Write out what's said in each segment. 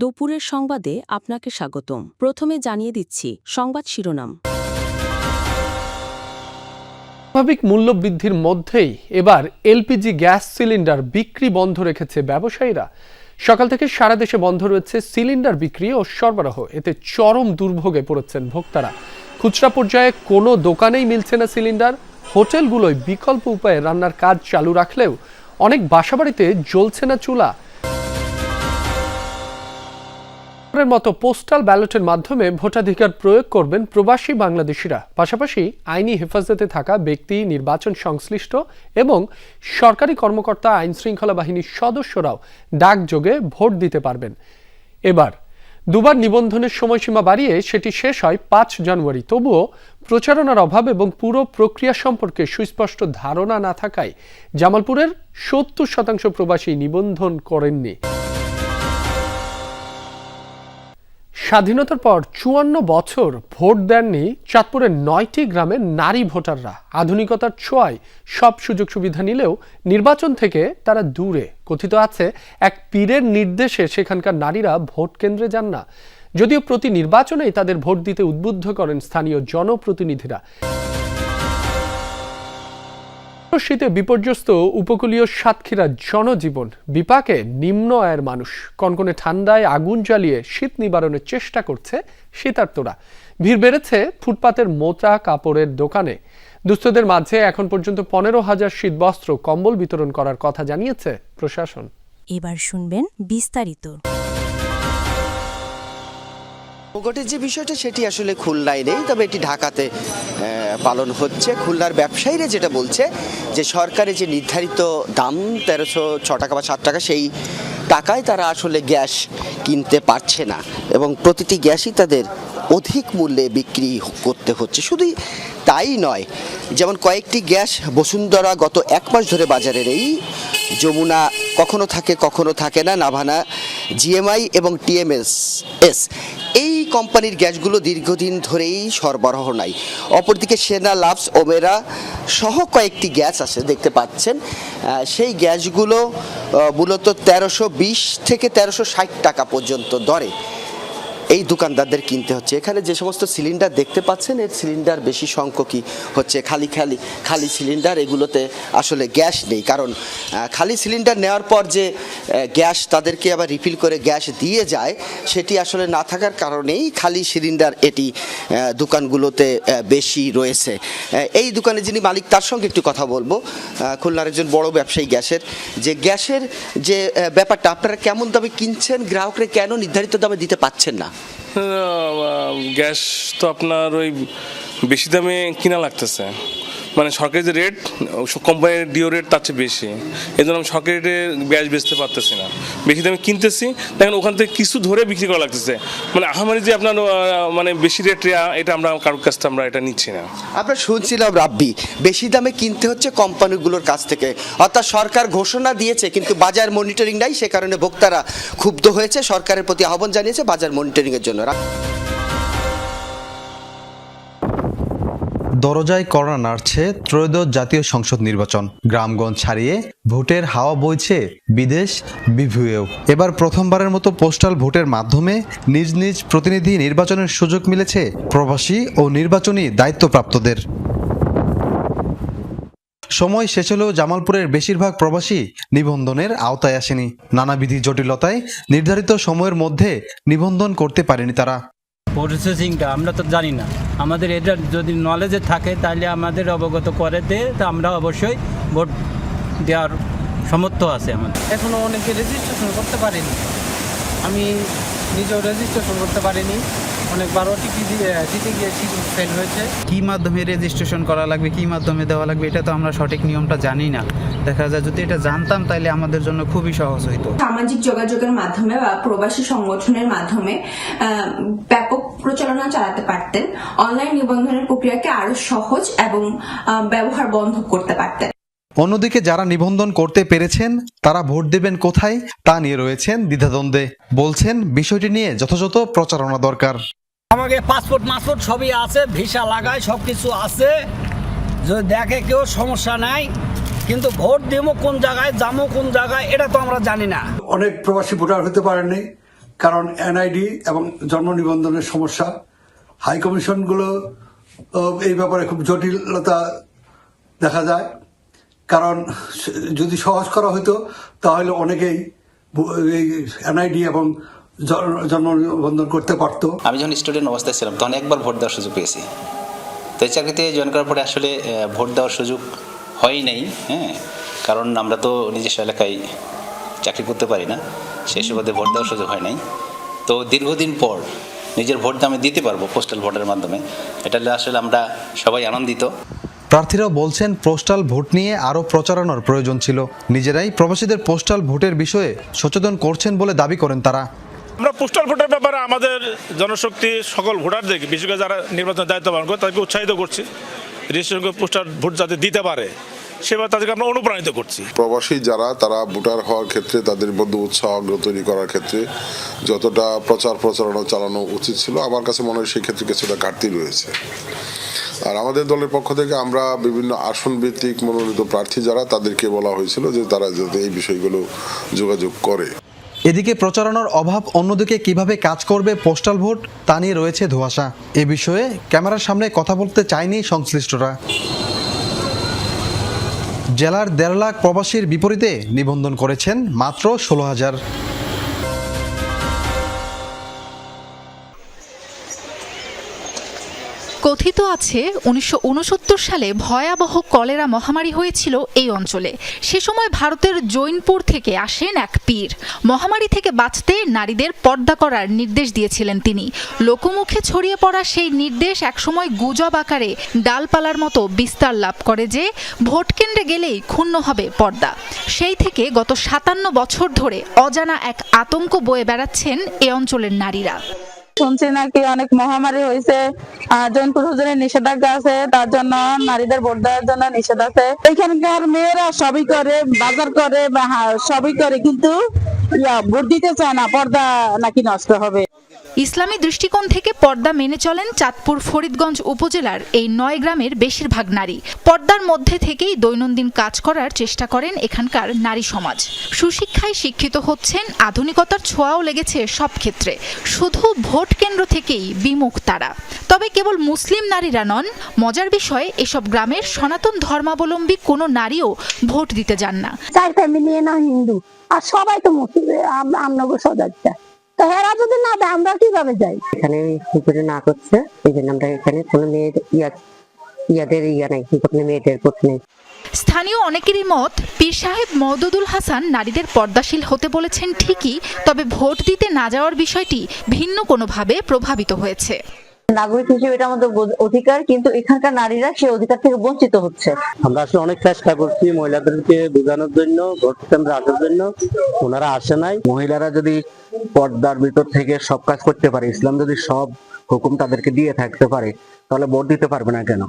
দুপুরের সংবাদে আপনাকে স্বাগতম। প্রথমে জানিয়ে দিচ্ছি সংবাদ শিরোনাম। স্বাভাবিক মূল্যবৃদ্ধির মধ্যেই এবার এলপিজি গ্যাস সিলিন্ডার বিক্রি বন্ধ রেখেছে ব্যবসায়ীরা। সকাল থেকে সারা দেশে বন্ধ রয়েছে সিলিন্ডার বিক্রি ও সরবরাহ। এতে চরম দুর্ভোগে পড়েছেন ভোক্তারা। খুচরা পর্যায়ে কোনো দোকানেই মিলছে না সিলিন্ডার। হোটেলগুলোয় বিকল্প উপায়ে রান্নার কাজ চালু রাখলেও অনেক বাসাবাড়িতে জ্বলছে না চুলা। এর মতো পোস্টাল ব্যালটের মাধ্যমে ভোটাধিকার প্রয়োগ করবেন প্রবাসী বাংলাদেশিরা। পাশাপাশি আইনি হেফাজতে থাকা ব্যক্তি, নির্বাচন সংশ্লিষ্ট এবং সরকারি কর্মকর্তা, আইন শৃঙ্খলা বাহিনীর সদস্যরাও ডাকযোগে ভোট দিতে পারবেন। এবার, দুবার নিবন্ধনের সময়সীমা বাড়িয়ে সেটি শেষ হয় পাঁচ জানুয়ারি। তবুও প্রচারণার অভাব এবং পুরো প্রক্রিয়া সম্পর্কে সুস্পষ্ট ধারণা না থাকায় জামালপুরের সত্তর শতাংশ প্রবাসী নিবন্ধন করেননি। স্বাধীনতার পর চুয়ান্ন বছর ভোট দেননি চাঁদপুরের নয়টি গ্রামের নারী ভোটাররা। আধুনিকতার ছোঁয়ায় সব সুযোগ সুবিধা নিলেও নির্বাচন থেকে তারা দূরে। কথিত আছে, এক পীরের নির্দেশে সেখানকার নারীরা ভোট কেন্দ্রে যান না। যদিও প্রতি নির্বাচনেই তাদের ভোট দিতে উদ্বুদ্ধ করেন স্থানীয় জনপ্রতিনিধিরা। শীতে বিপর্যস্ত উপকূলীয় সাতক্ষীরা জনজীবন বিপাকে নিম্ন আয়ের মানুষ। কনকনে ঠান্ডায় আগুন জ্বালিয়ে শীত নিবারণের চেষ্টা করছে শীতার্তরা ভিড় বেড়েছে ফুটপাতের মোচা কাপড়ের দোকানে। দুস্থদের মাঝে এখন পর্যন্ত পনেরো হাজার শীতবস্ত্র কম্বল বিতরণ করার কথা জানিয়েছে প্রশাসন। এবার শুনবেন বিস্তারিত। ভোটের যে বিষয়টা সেটি আসলে খুলনায় নেই, তবে এটি ঢাকাতে পালন হচ্ছে। খুলনার ব্যবসায়ীরা যেটা বলছে, যে সরকারের যে নির্ধারিত দাম তেরোশো ছ টাকা বা সাত টাকা, সেই টাকায় তারা আসলে গ্যাস কিনতে পারছে না এবং প্রতিটি গ্যাসই তাদের অধিক মূল্যে বিক্রি করতে হচ্ছে। শুধুই তাই নয়, যেমন কয়েকটি গ্যাস বসুন্ধরা গত এক মাস ধরে বাজারে নেই যমুনা কখনো থাকে কখনো থাকে না, নাভানা, জিএমআই এবং টিএমএস এস এই কোম্পানির গ্যাসগুলো দীর্ঘদিন ধরেই সরবরাহ নাই। অপরদিকে সেনা, লাভস, ওমেরা সহ কয়েকটি গ্যাস আছে, দেখতে পাচ্ছেন। সেই গ্যাসগুলো মূলত তেরোশো থেকে তেরোশো টাকা পর্যন্ত দরে। এই দোকানদারদের কিনতে হচ্ছে। এখানে যে সমস্ত সিলিন্ডার দেখতে পাচ্ছেন, এর সিলিন্ডার বেশি সংখ্যকই হচ্ছে। খালি খালি খালি সিলিন্ডার এগুলোতে আসলে গ্যাস নেই। কারণ খালি সিলিন্ডার নেওয়ার পর যে গ্যাস তাদেরকে আবার রিফিল করে গ্যাস দিয়ে যায়, সেটি আসলে না থাকার কারণেই খালি সিলিন্ডার এটি দোকানগুলোতে বেশি রয়েছে। এই দোকানে যিনি মালিক, তার সঙ্গে একটু কথা বলব। খুলনার একজন বড় ব্যবসায়ী গ্যাসের। যে গ্যাসের যে ব্যাপারটা, আপনারা কেমন দামে কিনছেন, গ্রাহকরা কেন নির্ধারিত দামে দিতে পাচ্ছেন না? গ্যাস তো আপনার ওই বেশি দামে কিনা লাগতেছে। মানে সরকারি যে রেট কোম্পানির ডিও রেট তার চেয়ে বেশি। এই জন্য আমি সরকারি রেটে গ্যাস বেচতে পারতেছি না। বেশি দামে কিনতেছি, দেখেন ওখান থেকে কিছু ধরে বিক্রি করা লাগতেছে। মানে আহামারি যে আপনার মানে বেশি রেট এটা আমরা, কারোর কাছ থেকে আমরা এটা নিচ্ছি না। আপনার শুনছিলাম রাব্বি, বেশি দামে কিনতে হচ্ছে কোম্পানিগুলোর কাছ থেকে। অর্থাৎ সরকার ঘোষণা দিয়েছে, কিন্তু বাজার মনিটরিং নাই, সে কারণে ভোক্তারা ক্ষুব্ধ হয়েছে। সরকারের প্রতি আহ্বান জানিয়েছে বাজার মনিটরিংয়ের জন্য। দরজায় কড়া নাড়ছে ত্রয়োদশ জাতীয় সংসদ নির্বাচন। গ্রামগঞ্জ ছাড়িয়ে ভোটের হাওয়া বইছে বিদেশ বিভিউয়েও এবার প্রথমবারের মতো পোস্টাল ভোটের মাধ্যমে নিজ নিজ প্রতিনিধি নির্বাচনের সুযোগ মিলেছে প্রবাসী ও নির্বাচনী দায়িত্বপ্রাপ্তদের। সময় শেষ হলেও জামালপুরের বেশিরভাগ প্রবাসী নিবন্ধনের আওতায় আসেনি। নানাবিধি জটিলতায় নির্ধারিত সময়ের মধ্যে নিবন্ধন করতে পারেনি তারা। প্রসেসিংটা আমরা তো জানি না। আমাদের এটা যদি নলেজে থাকে তাহলে আমাদের অবগত করে দে তা আমরা অবশ্যই ভোট দেওয়ার সমর্থ আছে আমাদের। এখনও অনেকে রেজিস্ট্রেশন করতে পারেনি। আমি নিজেও রেজিস্ট্রেশন করতে পারিনি। অনেকবার ওটিপি দিয়ে দিতে গিয়েছি ফেল হয়েছে। কী মাধ্যমে রেজিস্ট্রেশন করা লাগবে কী মাধ্যমে দেওয়া লাগবে এটা তো আমরা সঠিক নিয়মটা জানি না। দেখা যায় যদি এটা জানতাম তাহলে আমাদের জন্য খুবই সহজ হইতো। সামাজিক যোগাযোগের মাধ্যমে বা প্রবাসী সংগঠনের মাধ্যমে ব্যাপক প্রচারণা চালাতে পারতেন অনলাইন নিবন্ধনের প্রক্রিয়াকে আরও সহজ এবং ব্যবহার বন্ধ করতে পারতেন। অন্যদিকে যারা নিবন্ধন করতে পেরেছেন তারা ভোট দেবেন কোথায় তা নিয়ে রয়েছেন দ্বিধাদ্বন্দ্বে। বলছেন বিষয়টি নিয়ে যথাযথ প্রচারণা দরকার। আমাকে পাসপোর্ট মাসপোর্ট সবই আছে ভিসা লাগায় সব কিছু আছে। যদি দেখে কেউ সমস্যা নাই কিন্তু ভোট দেবো কোন জায়গায় যাব কোন জায়গায় এটা তো আমরা জানি না। অনেক প্রবাসী ভোটার হতে পারেননি। কারণ এনআইডি এবং জন্ম নিবন্ধনের সমস্যা, হাই কমিশনগুলো এই ব্যাপারে খুব জটিলতা দেখা যায়। কারণ যদি সহজ করা হতো, তাহলে অনেকেই এই এনআইডি এবং জন- জন্ম নিবন্ধন করতে পারতো। আমি যখন স্টুডেন্ট অবস্থায় ছিলাম, তখন একবার ভোট দেওয়ার সুযোগ পেয়েছি। তো এই চাকরিতে জয়েন করার পরে আসলে ভোট দেওয়ার সুযোগ হয়ই নাই হ্যাঁ? কারণ আমরা তো নিজস্ব এলাকায় চাকরি করতে পারি না। সেই সুবাদে ভোট দেওয়ার সুযোগ হয় নাই। তো দীর্ঘদিন পর নিজের ভোটটা আমি দিতে পারব পোস্টাল ভোটের মাধ্যমে। এটা আসলে আমরা সবাই আনন্দিত। প্রার্থীরাও বলছেন পোস্টাল ভোট নিয়ে আরও প্রচারণার প্রয়োজন ছিল। নিজেরাই প্রবাসীদের পোস্টাল ভোটের বিষয়ে সচেতন করছেন বলে দাবি করেন তারা। আমরা পোস্টাল ভোটের ব্যাপারে আমাদের জনশক্তি সকল ভোটারদেরকে বিশেষ করে যারা নির্বাচনের দায়িত্ব পালন করে তাদেরকে উৎসাহিত করছি। রেজিস্ট্রেশন করে পোস্টাল ভোট যাতে দিতে পারে। সেবার তাদেরকে আমরা অনুপ্রাণিত করছি। প্রবাসী যারা তারা ভোটার হওয়ার ক্ষেত্রে তাদের মধ্যে উৎসাহ আগ্রহ তৈরি করার ক্ষেত্রে যতটা প্রচার প্রচারণা চালানো উচিত ছিল আমার কাছে মনে হয় সেই ক্ষেত্রে কিছুটা ঘাটতি রয়েছে। আর আমাদের দলের পক্ষ থেকে আমরা বিভিন্ন আসন ভিত্তিক মনোনীত প্রার্থী যারা তাদেরকে বলা হয়েছিল যে তারা যাতে এই বিষয়গুলো যোগাযোগ করে। এদিকে প্রচারণার অভাব অন্যদিকে কীভাবে কাজ করবে পোস্টাল ভোট তা নিয়ে রয়েছে ধোঁয়াশা। এ বিষয়ে ক্যামেরার সামনে কথা বলতে চায়নি সংশ্লিষ্টরা। জেলার দেড় লাখ প্রবাসীর বিপরীতে নিবন্ধন করেছেন মাত্র ষোলো হাজার। কথিত আছে, উনিশশো উনসত্তর সালে ভয়াবহ কলেরা মহামারী হয়েছিল এই অঞ্চলে। সে সময় ভারতের জৈনপুর থেকে আসেন এক পীর। মহামারী থেকে বাঁচতে নারীদের পর্দা করার নির্দেশ দিয়েছিলেন তিনি। লোকমুখে ছড়িয়ে পড়া সেই নির্দেশ একসময় গুজব আকারে ডালপালার মতো বিস্তার লাভ করে যে, ভোট কেন্দ্রে গেলেই ক্ষুণ্ণ হবে পর্দা। সেই থেকে গত সাতান্ন বছর ধরে অজানা এক আতঙ্ক বয়ে বেড়াচ্ছেন এ অঞ্চলের নারীরা। শুনছি নাকি অনেক মহামারী হয়েছে জৈনপুর হুজুরের নিষেধাজ্ঞা আছে, তার জন্য নারীদের ভোট দেওয়ার জন্য নিষেধ আছে। এখানকার মেয়েরা সবই করে, বাজার করে সবই করে, কিন্তু ভোট দিতে চায় না, পর্দা নাকি নষ্ট হবে? ইসলামী দৃষ্টিকোণ থেকে পর্দা মেনে চলেন চাঁদপুর ফরিদগঞ্জ উপজেলার এই নয় গ্রামের বেশিরভাগ নারী। পর্দার মধ্যে থেকেই দৈনন্দিন কাজ করার চেষ্টা করেন এখানকার নারী সমাজ। সুশিক্ষায় শিক্ষিত হচ্ছেন, আধুনিকতার ছোঁয়াও লেগেছে সব ক্ষেত্রে। শুধু ভোট কেন্দ্র থেকেই বিমুখ তারা। তবে কেবল মুসলিম নারীরা নন, মজার বিষয়ে, এসব গ্রামের সনাতন ধর্মাবলম্বী কোনো নারীও ভোট দিতে যান না। হিন্দু। আর সবাই তো সজাচ্ছা তো হেরা যদি না দেয় আমরা কীভাবে যাই? এখানে না করছে এই জন্য আমরা এখানে কোনো ইয়া ইয়াদের ইয়া নাই কোনো মেয়েদের করতে নেই। স্থানীয় অনেকেরই মত পীর সাহেব মওদুদুল হাসান নারীদের পর্দাশীল হতে বলেছেন ঠিকই তবে ভোট দিতে না যাওয়ার বিষয়টি ভিন্ন কোনোভাবে প্রভাবিত হয়েছে। নাগরিক হিসেবে এটা আমাদের অধিকার কিন্তু এখানকার নারীরা সেই অধিকার থেকে বঞ্চিত হচ্ছে। আমরা আসলে অনেক চেষ্টা করছি মহিলাদেরকে বোঝানোর জন্য ভোট কেন্দ্রে আসার জন্য। ওনারা আসে নাই। মহিলারা যদি পর্দার ভিতর থেকে সব কাজ করতে পারে ইসলাম যদি সব হুকুম তাদেরকে দিয়ে থাকতে পারে তাহলে ভোট দিতে পারবে না কেন?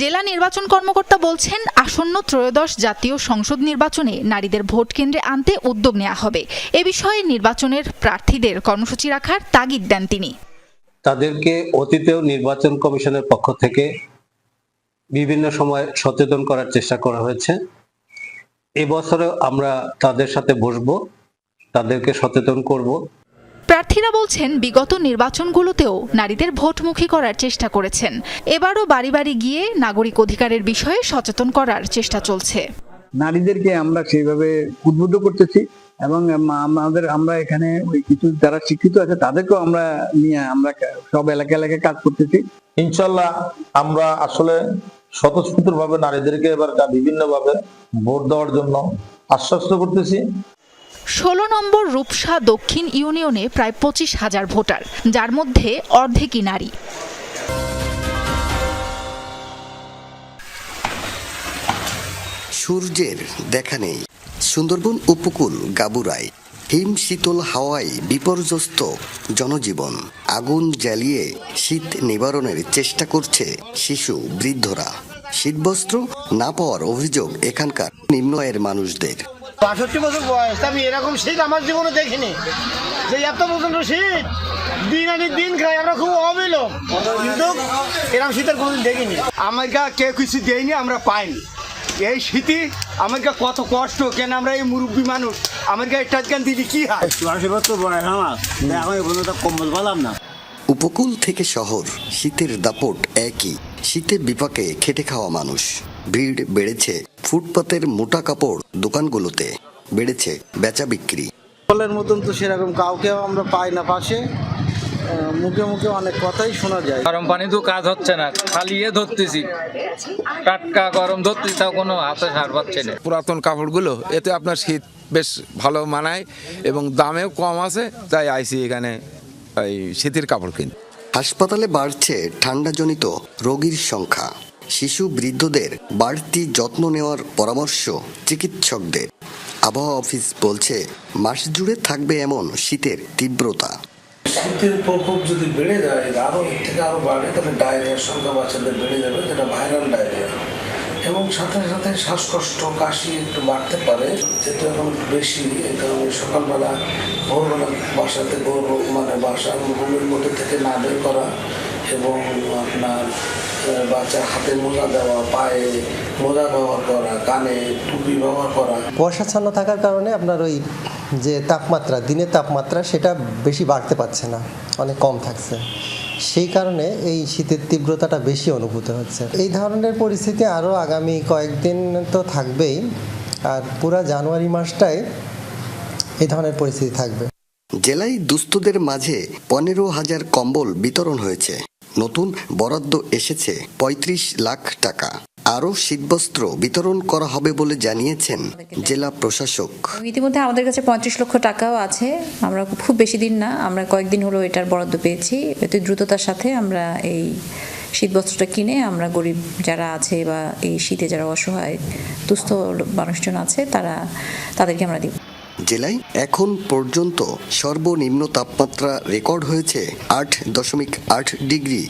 জেলা নির্বাচন কর্মকর্তা বলছেন আসন্ন ত্রয়োদশ জাতীয় সংসদ নির্বাচনে নারীদের ভোট কেন্দ্রে আনতে উদ্যোগ নেওয়া হবে। এ বিষয়ে নির্বাচনের প্রার্থীদের কর্মসূচি রাখার তাগিদ দেন তিনি। তাদেরকে অতীতেও নির্বাচন কমিশনের পক্ষ থেকে বিভিন্ন সময় সচেতন করার চেষ্টা করা হয়েছে। এবছরেও আমরা তাদের সাথে বসবো তাদেরকে সচেতন করব। প্রার্থীরা বলছেন বিগত নির্বাচনগুলোতেও নারীদের ভোটমুখী করার চেষ্টা করেছেন। এবারও বাড়ি বাড়ি গিয়ে নাগরিক অধিকারের বিষয়ে সচেতন করার চেষ্টা চলছে। নারীদেরকে আমরা সেইভাবে উদ্বুদ্ধ করতেছি। এবং আমাদের আমরা এখানে ওই কিছু যারা শিক্ষিত আছে তাদেরকেও আমরা নিয়ে আমরা সব এলাকা এলাকায় কাজ করতেছি। ইনশাল্লাহ আমরা আসলে স্বতঃস্ফূর্ত ভাবে নারীদেরকে এবার বিভিন্ন ভাবে ভোট দেওয়ার জন্য আশ্বস্ত করতেছি। ষোলো নম্বর রূপসা দক্ষিণ ইউনিয়নে প্রায় পঁচিশ হাজার ভোটার যার মধ্যে অর্ধেকই নারী। সূর্যের দেখা নেই। সুন্দরবন উপকূল গাবুরায় হিম শীতল হাওয়ায় বিপর্যস্ত জনজীবন, আগুন জ্বালিয়ে শীত নিবারণের চেষ্টা করছে শিশু, বৃদ্ধরা। শীতবস্ত্র, না পাওয়ার অভিযোগ এখানকার নিম্ন আয়ের মানুষদের। বাষট্টি বছর বয়স, আমি এরকম শীত আমার জীবনে দেখিনি। যে এত প্রচণ্ড শীত, দিন আনি দিন খাই, আমরা খুব কিন্তু এরকম শীতের দেখিনি। কেউ কিছু দেয়নি, আমরা পাইনি। এই শীতে আমাকে কত কষ্ট কেন আমরা এই মুরব্বী মানুষ? আমাকে একটা গান দিদি কি হয়? কম্বল পালাম না। উপকূল থেকে শহর শীতের দাপট একই। শীতের বিপাকে খেটে খাওয়া মানুষ। ভিড় বেড়েছে ফুটপাতের মোটা কাপড় দোকানগুলোতে। বেড়েছে বেচা বিক্রি। বলের মতন তো সেরকম কাউকে আমরা পাই না পাশে। মুখে মুখে অনেক কথাই শোনা যায়। গরম পানি তো কাজ হচ্ছে না খালি এ ধরতেছি। টাটকা গরম ধরতেছি তাও কোনো হাতে সার পাচ্ছে না। পুরাতন কাপড়গুলো এতে আপনার শীত বেশ ভালো মানায় এবং দামেও কম আছে তাই আইসি এখানে এই শীতের কাপড় কিনতে হাসপাতালে বাড়ছে ঠান্ডাজনিত রোগীর সংখ্যা। শিশু বৃদ্ধদের বাড়তি যত্ন নেওয়ার পরামর্শ চিকিৎসকদের। আবহাওয়া অফিস বলছে মাস জুড়ে থাকবে এমন শীতের তীব্রতা। শীতের প্রকোপ যদি বেড়ে যায় আরও এর থেকে আরও বাড়ে, তাহলে ডায়রিয়ার সংখ্যা বাচ্চাদের বেড়ে যাবে, যেটা ভাইরাল ডায়রিয়া এবং সাথে সাথে শ্বাসকষ্ট, কাশি একটু বাড়তে পারে যেটা এখন বেশি, এই কারণে সকালবেলা, ভোরবেলা বাসাতে ভোর মানে বাসার রুমের মধ্যে থেকে না বের করা এবং আপনার বাচ্চার হাতে মোজা দেওয়া, পায়ে মোজা ব্যবহার করা, কানে টুপি ব্যবহার করা। কুয়াশাচ্ছন্ন থাকার কারণে আপনার ওই যে তাপমাত্রা, দিনের তাপমাত্রা সেটা বেশি বাড়তে পারছে না, অনেক কম থাকছে। সেই কারণে এই শীতের তীব্রতাটা বেশি অনুভূত হচ্ছে। এই ধরনের পরিস্থিতি আরও আগামী কয়েকদিন তো থাকবেই, আর পুরা জানুয়ারি মাসটাই এই ধরনের পরিস্থিতি থাকবে। জেলায় দুস্থদের মাঝে পনেরো হাজার কম্বল বিতরণ হয়েছে। নতুন বরাদ্দ এসেছে ৩৫ লাখ টাকা। আরও শীতবস্ত্র বিতরণ করা হবে বলে জানিয়েছেন জেলা প্রশাসক। ইতিমধ্যে আমাদের কাছে পঁয়ত্রিশ লক্ষ টাকাও আছে। আমরা খুব বেশি দিন না আমরা কয়েকদিন হলো এটার বরাদ্দ পেয়েছি। অতি দ্রুততার সাথে আমরা এই শীতবস্ত্রটা কিনে আমরা গরিব যারা আছে বা এই শীতে যারা অসহায় দুস্থ মানুষজন আছে তারা তাদেরকে আমরা দিব। জেলায় এখন পর্যন্ত সর্বনিম্ন তাপমাত্রা রেকর্ড হয়েছে আট দশমিক আট ডিগ্রি।